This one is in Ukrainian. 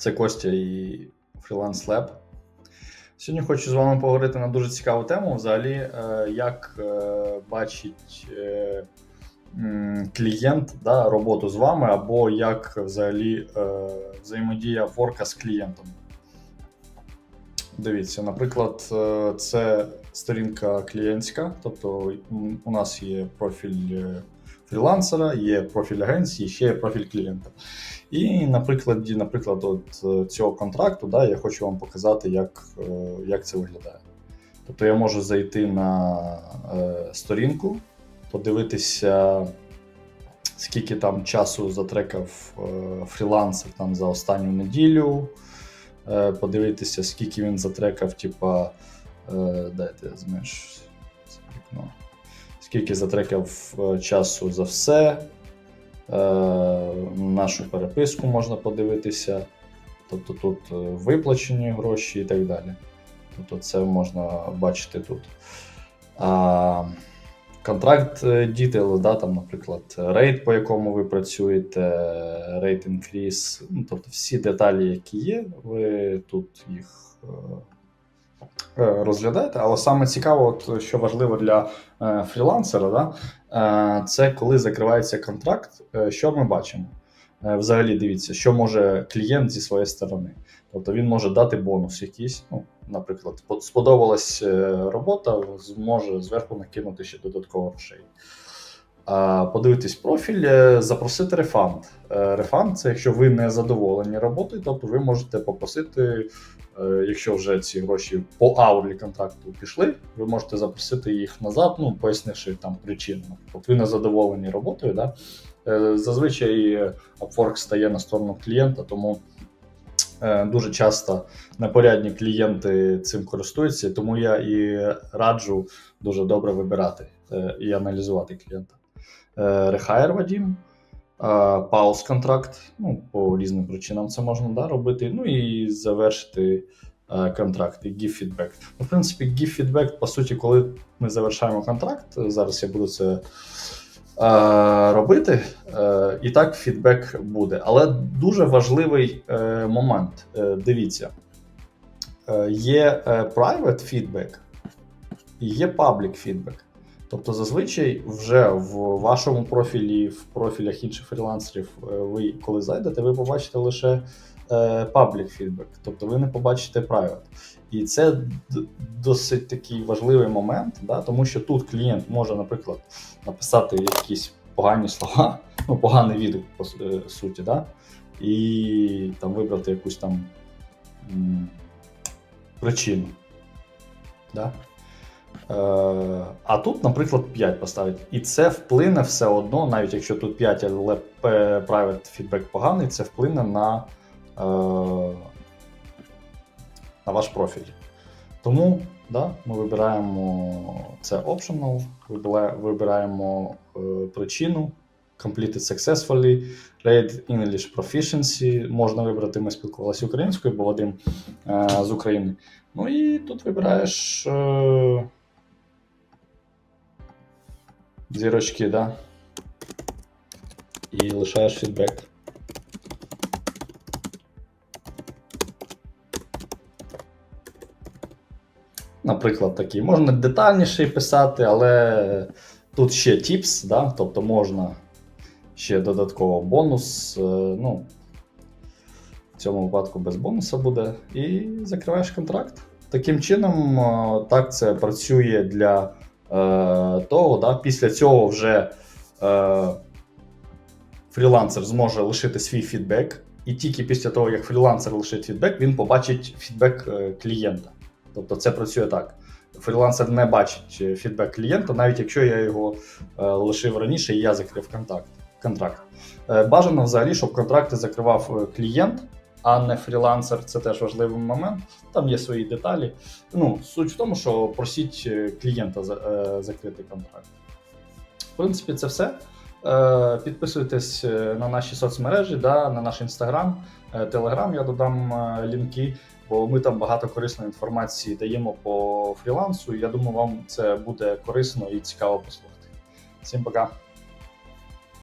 Це Костя і Freelance Lab. Сьогодні хочу з вами поговорити на дуже цікаву тему. Взагалі, е, як е, бачить е, клієнт да, роботу з вами, або як взагалі взаємодія ворка з клієнтом. Дивіться, наприклад, це сторінка клієнтська, тобто у нас є профіль фрілансера, є профіль агенції, ще є профіль клієнта. І на наприклад, от е, цього контракту, да, я хочу вам показати, як, е, як це виглядає. Тобто я можу зайти на е, сторінку, подивитися, скільки там часу затрекав фрілансер там, за останню неділю, подивитися, скільки він затрекав, типа, дайте зменшу це вікно. Скільки затрекав е, часу за все. Е, нашу переписку можна подивитися. Тобто тут е, виплачені гроші і так далі. Тобто це можна бачити тут. Контракт detail, да, там, наприклад, рейт, по якому ви працюєте, рейт increase, ну, тобто всі деталі, які є, ви тут їх розглядаєте. Але саме цікаво, от, що важливо для е, фрілансера, да, Е, це коли закривається контракт, е, що ми бачимо? Е, Взагалі, дивіться, що може клієнт зі своєї сторони. Тобто він може дати бонус якийсь. Ну, наприклад, по- сподобалась е, робота, зможе зверху накинути ще додатково грошей. Подивитись профіль, е, запросити рефанд. Е, Рефанд це якщо ви не задоволені роботою, тобто ви можете попросити, е, якщо вже ці гроші по аурі контракту пішли, ви можете запросити їх назад, ну пояснивши там причину. Наприклад, ви не задоволені роботою. Да? Зазвичай Upwork стає на сторону клієнта, тому дуже часто непорядні клієнти цим користуються, тому я і раджу дуже добре вибирати і аналізувати клієнта. Е, Рехайр Вадім, пауз контракт. Ну, по різним причинам це можна да, робити. Ну і завершити е, контракт і give feedback. В принципі, give feedback, по суті, коли ми завершаємо контракт, зараз я буду це е, робити, е, і так фідбек буде. Але дуже важливий е, момент. Е, дивіться, е, є е, private feedback і є public feedback. Тобто, зазвичай вже в вашому профілі, в профілях інших фрілансерів, е, ви коли зайдете, ви побачите лише е, public feedback, тобто ви не побачите private. І це досить такий важливий момент, да, тому що тут клієнт може, наприклад, написати якісь погані слова, ну, поганий відгук по е, суті, да, і там вибрати якусь там причину. Да? Е, а тут, наприклад, 5 поставити. І це вплине все одно, навіть якщо тут 5, але private feedback поганий, це вплине на, е, на ваш профіль. Тому да, ми вибираємо це optional, вибираємо е, причину. Completed successfully, Rate English Proficiency. Можна вибрати, ми спілкувалися українською, бо Вадим з України. Ну і тут вибираєш зірочки, да? І лишаєш фідбек. Наприклад, такий. Можна детальніше писати, але тут ще тіпс, да? тобто можна ще додатково бонус. е, Ну, в цьому випадку без бонуса буде. І закриваєш контракт. Таким чином, е, так це працює для того. Да? Після цього вже е, фрілансер зможе лишити свій фідбек. І тільки після того, як фрілансер лишить фідбек, він побачить фідбек е, клієнта. Тобто це працює так. Фрілансер не бачить е, фідбек клієнта, навіть якщо я його е, лишив раніше і я закрив контакт, контракт. Е, бажано взагалі, щоб контракти закривав е, клієнт, а не фрілансер. Це теж важливий момент. Там є свої деталі. Ну, суть в тому, що просіть е, клієнта е, закрити контракт. В принципі, це все. Е, Підписуйтесь на наші соцмережі, да, на наш інстаграм, телеграм. Я додам лінки, бо ми там багато корисної інформації даємо по фрілансу. Я думаю, вам це буде корисно і цікаво послухати. Всім пока.